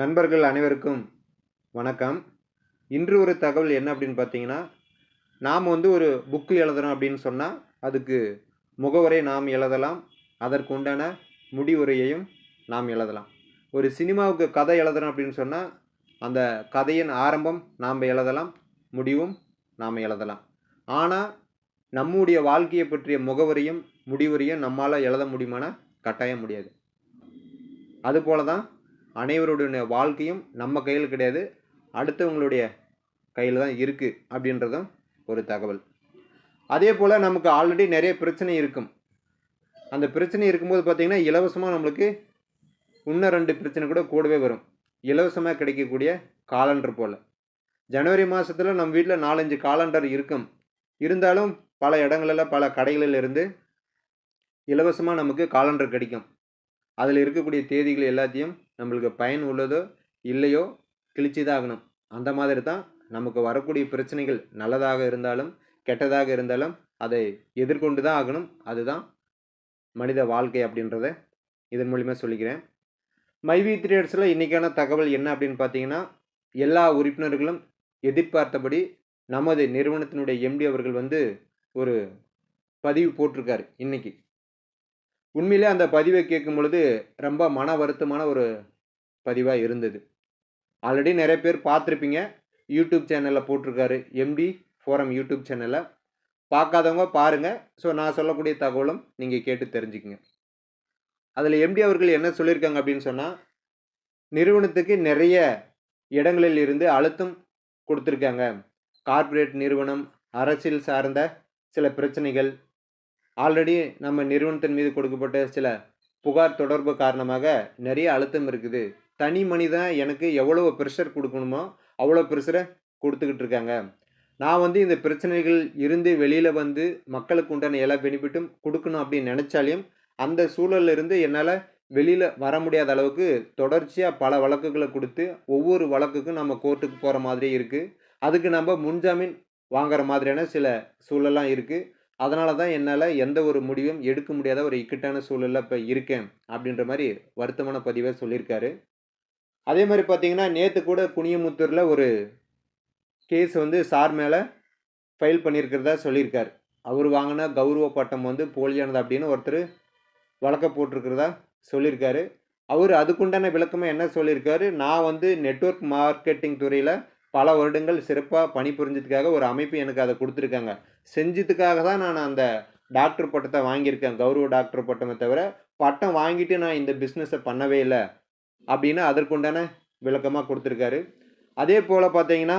நண்பர்கள் அனைவருக்கும் வணக்கம். இன்று ஒரு தகவல் என்ன அப்படின்னு பார்த்தீங்கன்னா நாம் வந்து ஒரு புக்கு எழுதுறோம் அப்படின்னு சொன்னால் அதுக்கு முகவரை நாம் எழுதலாம். அதற்கு உண்டான முடிவுரையையும் நாம் எழுதலாம். ஒரு சினிமாவுக்கு கதை எழுதுறோம் அப்படின்னு சொன்னால் அந்த கதையின் ஆரம்பம் நாம் எழுதலாம் முடிவும் நாம் எழுதலாம். ஆனால் நம்முடைய வாழ்க்கையை பற்றிய முகவரியும் முடிவுரையும் நம்மால் எழுத முடியுமானா கட்டாயம் முடியாது. அதுபோல தான் அனைவருடைய வாழ்க்கையும் நம்ம கையில் கிடையாது. அடுத்தவங்களுடைய கையில் தான் இருக்குது அப்படின்றதும் ஒரு தகவல். அதே போல் நமக்கு ஆல்ரெடி நிறைய பிரச்சனை இருக்கும். அந்த பிரச்சனை இருக்கும்போது பார்த்திங்கன்னா இலவசமாக நம்மளுக்கு இன்னும் ரெண்டு பிரச்சனை கூட கூடவே வரும். இலவசமாக கிடைக்கக்கூடிய காலண்டர் போல். ஜனவரி மாதத்தில் நம்ம வீட்டில் நாலஞ்சு காலண்டர் இருக்கும். இருந்தாலும் பல இடங்களில் பல கடைகளில் இருந்து இலவசமாக நமக்கு காலண்டர் கிடைக்கும். அதில் இருக்கக்கூடிய தேதிகள் எல்லாத்தையும் நம்மளுக்கு பயன் உள்ளதோ இல்லையோ கிழிச்சு தான் ஆகணும். அந்த மாதிரி தான் நமக்கு வரக்கூடிய பிரச்சனைகள் நல்லதாக இருந்தாலும் கெட்டதாக இருந்தாலும் அதை எதிர்கொண்டு தான் ஆகணும். அதுதான் மனித வாழ்க்கை அப்படின்றத இதன் மூலிமா சொல்லிக்கிறேன். மைவி த்ரீடர்ஸில் இன்றைக்கான தகவல் என்ன அப்படின்னு பார்த்தீங்கன்னா எல்லா உறுப்பினர்களும் எதிர்பார்த்தபடி நமது நிறுவனத்தினுடைய எம்டி அவர்கள் வந்து ஒரு பதிவு போட்டிருக்காரு இன்றைக்கி உண்மையிலே அந்த பதிவை கேட்கும் பொழுது ரொம்ப மன வருத்தமான ஒரு பதிவாக இருந்தது. ஆல்ரெடி நிறைய பேர் பார்த்துருப்பீங்க. யூடியூப் சேனலில் போட்டிருக்காரு எம்டி ஃபோரம் யூடியூப் சேனலில் பார்க்காதவங்க பாருங்கள் ஸோ நான் சொல்லக்கூடிய தகவலும் நீங்கள் கேட்டு தெரிஞ்சுக்கங்க. அதில் எம்டி அவர்கள் என்ன சொல்லியிருக்காங்க அப்படின்னு சொன்னால் நிறுவனத்துக்கு நிறைய இடங்களில் இருந்து அழுத்தம் கொடுத்துருக்காங்க. கார்ப்பரேட் நிறுவனம் அரசியல் சார்ந்த சில பிரச்சனைகள். ஆல்ரெடி நம்ம நிறுவனத்தின் மீது கொடுக்கப்பட்ட சில புகார் தொடர்பு காரணமாக நிறைய அழுத்தம் இருக்குது. தனி மனிதன் எனக்கு எவ்வளோ ப்ரெஷர் கொடுக்கணுமோ அவ்வளோ ப்ரெஷரை கொடுத்துக்கிட்டு இருக்காங்க. நான் வந்து இந்த பிரச்சனைகள் இருந்து வெளியில் வந்து மக்களுக்கு உண்டான எல்லா பெனிஃபிட்டும் கொடுக்கணும் அப்படின்னு நினச்சாலையும் அந்த சூழல்ல இருந்து என்னால் வெளியில் வர முடியாத அளவுக்கு தொடர்ச்சியாக பல வழக்குகளை கொடுத்து ஒவ்வொரு வழக்குக்கும் நம்ம கோர்ட்டுக்கு போகிற மாதிரி இருக்குது அதுக்கு நம்ம முன்ஜாமீன் வாங்குற மாதிரியான சில சூழலாம் இருக்குது அதனால தான் என்னால் எந்த ஒரு முடிவும் எடுக்க முடியாத ஒரு இக்கட்டான சூழலில் இப்போ இருக்கேன் அப்படின்ற மாதிரி வருத்தமான பதிவை சொல்லியிருக்காரு. அதே மாதிரி பார்த்தீங்கன்னா நேற்று கூட குனியமுத்தூரில் ஒரு கேஸ் வந்து சார் மேலே ஃபைல் பண்ணியிருக்கிறதா சொல்லியிருக்கார். அவர் வாங்கின கௌரவ பட்டம் வந்து போலியானது அப்படின்னு ஒருத்தர் வழக்க போட்டிருக்கிறதா சொல்லியிருக்காரு. அவர் அதுக்குண்டான விளக்கமாக என்ன சொல்லியிருக்காரு? நான் வந்து நெட்வொர்க் மார்க்கெட்டிங் துறையில் பல வருடங்கள் சிறப்பாக பணிபுரிஞ்சதுக்காக ஒரு அமைப்பு எனக்கு அதை கொடுத்துருக்காங்க. செஞ்சதுக்காக தான் நான் அந்த டாக்டர் பட்டத்தை வாங்கியிருக்கேன். கௌரவ டாக்டர் பட்டமே தவிர பட்டம் வாங்கிட்டு நான் இந்த பிஸ்னஸை பண்ணவே இல்லை. அப்படின்னு அதற்குண்டான விளக்கமாக கொடுத்துருக்காரு. அதே போல் பார்த்தீங்கன்னா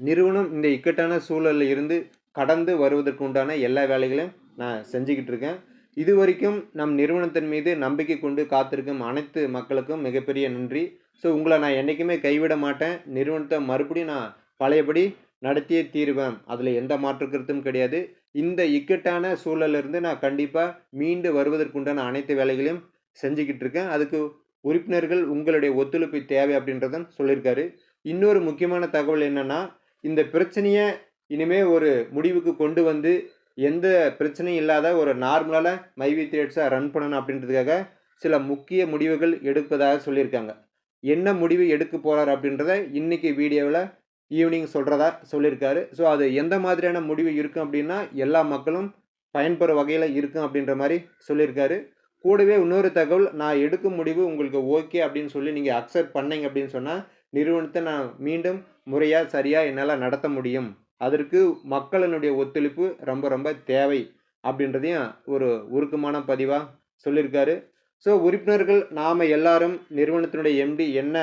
நிறுவனம் இந்த இக்கட்டான சூழலில் இருந்து கடந்து வருவதற்கு உண்டான எல்லா வேலைகளையும் நான் செஞ்சுக்கிட்டு இருக்கேன். இது வரைக்கும் நம் நிறுவனத்தின் மீது நம்பிக்கை கொண்டு காத்திருக்கும் அனைத்து மக்களுக்கும் மிகப்பெரிய நன்றி. ஸோ உங்களை நான் என்றைக்குமே கைவிட மாட்டேன். நிறுவனத்தை மறுபடியும் நான் பழையபடி நடத்தியே தீருவேன். அதில் எந்த மாற்று கருத்தும் கிடையாது. இந்த இக்கட்டான சூழலிருந்து நான் கண்டிப்பாக மீண்டு வருவதற்குண்டான அனைத்து வேலைகளையும் செஞ்சுக்கிட்டு இருக்கேன். அதுக்கு உறுப்பினர்கள் உங்களுடைய ஒத்துழைப்பு தேவை அப்படின்றத சொல்லியிருக்காரு. இன்னொரு முக்கியமான தகவல் என்னென்னா இந்த பிரச்சனையை இனிமேல் ஒரு முடிவுக்கு கொண்டு வந்து எந்த பிரச்சனையும் இல்லாத ஒரு நார்மலான மைவி த்ரேட்ஸை ரன் பண்ணணும் அப்படின்றதுக்காக சில முக்கிய முடிவுகள் எடுப்பதாக சொல்லியிருக்காங்க. என்ன முடிவு எடுக்க போகிறார் அப்படின்றத இன்றைக்கி வீடியோவில் ஈவினிங் சொல்கிறதா சொல்லியிருக்காரு. ஸோ அது எந்த மாதிரியான முடிவு இருக்கும் அப்படின்னா எல்லா மக்களும் பயன்பெற வகையில் இருக்கும் அப்படின்ற மாதிரி சொல்லியிருக்காரு. கூடவே இன்னொரு தகவல் நான் எடுக்கும் முடிவு உங்களுக்கு ஓகே அப்படின்னு சொல்லி நீங்கள் அக்செப்ட் பண்ணீங்க அப்படின்னு சொன்னால் நிறுவனத்தை நான் மீண்டும் முறையாக சரியாக என்னால் நடத்த முடியும். அதற்கு மக்களினுடைய ஒத்துழைப்பு ரொம்ப ரொம்ப தேவை அப்படின்றதையும் ஒரு உருக்கமான பதிவாக சொல்லியிருக்காரு. ஸோ உறுப்பினர்கள் நாம் எல்லாரும் நிறுவனத்தினுடைய எம்டி என்ன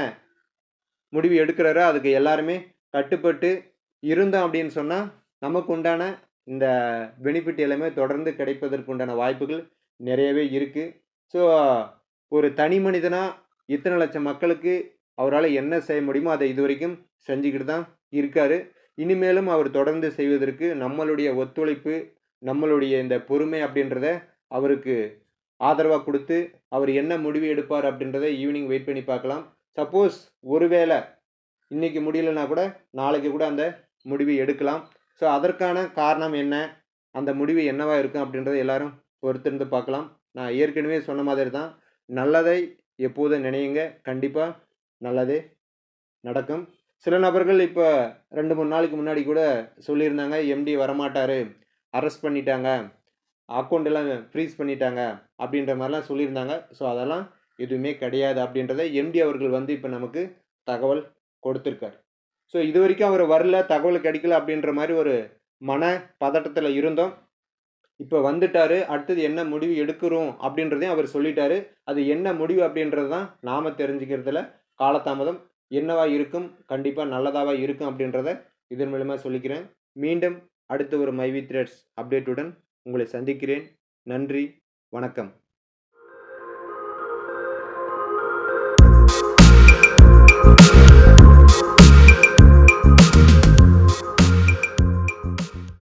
முடிவு எடுக்கிறாரோ அதுக்கு எல்லாருமே கட்டுப்பட்டு இருந்தோம் அப்படின்னு சொன்னால் நமக்கு உண்டான இந்த பெனிஃபிட் எல்லாமே தொடர்ந்து கிடைப்பதற்கு உண்டான வாய்ப்புகள் நிறையவே இருக்குது ஸோ ஒரு தனி மனிதனாக இத்தனை லட்சம் மக்களுக்கு அவரால் என்ன செய்ய முடியுமோ அதை இது வரைக்கும் செஞ்சுக்கிட்டு தான் இருக்கார். இனிமேலும் அவர் தொடர்ந்து செய்வதற்கு நம்மளுடைய ஒத்துழைப்பு நம்மளுடைய இந்த பொறுமை அப்படின்றத அவருக்கு ஆதரவாக கொடுத்து அவர் என்ன முடிவு எடுப்பார் அப்படின்றத ஈவினிங் வெயிட் பண்ணி பார்க்கலாம். சப்போஸ் ஒருவேளை இன்றைக்கி முடியலன்னா கூட நாளைக்கு கூட அந்த முடிவு எடுக்கலாம். ஸோ அதற்கான காரணம் என்ன? அந்த முடிவு என்னவா இருக்கும் அப்படின்றத எல்லாரும் பொறுத்திருந்து பார்க்கலாம். நான் ஏற்கனவே சொன்ன மாதிரி தான் நல்லதை எப்போதும் நினையுங்க. கண்டிப்பாக நல்லதே நடக்கும். சில நபர்கள் இப்போ ரெண்டு மூணு நாளைக்கு முன்னாடி கூட சொல்லியிருந்தாங்க எம்டி வரமாட்டார். அரெஸ்ட் பண்ணிட்டாங்க. அக்கௌண்ட் எல்லாம் ஃப்ரீஸ் பண்ணிட்டாங்க. அப்படின்ற மாதிரிலாம் சொல்லியிருந்தாங்க. ஸோ அதெல்லாம் எதுவுமே கிடையாது அப்படின்றத எம்டி அவர்கள் வந்து இப்போ நமக்கு தகவல் கொடுத்துருக்கார். ஸோ இது வரைக்கும் அவர் வரல தகவல் கிடைக்கல அப்படின்ற மாதிரி ஒரு மன பதட்டத்தில் இருந்தோம். இப்போ வந்துட்டாரு அடுத்தது என்ன முடிவு எடுக்கிறோம் அப்படின்றதையும் அவர் சொல்லிட்டாரு. அது என்ன முடிவு அப்படின்றது தான் நாம் தெரிஞ்சுக்கிறதுல காலதாமதம் என்னவா இருக்கும் கண்டிப்பாக நல்லதாவா இருக்கும் அப்படின்றத இதன் மூலமாக சொல்லிக்கிறேன். மீண்டும் அடுத்த ஒரு மைவி த்ரெட்ஸ் அப்டேட்டுடன் உங்களை சந்திக்கிறேன். நன்றி வணக்கம்.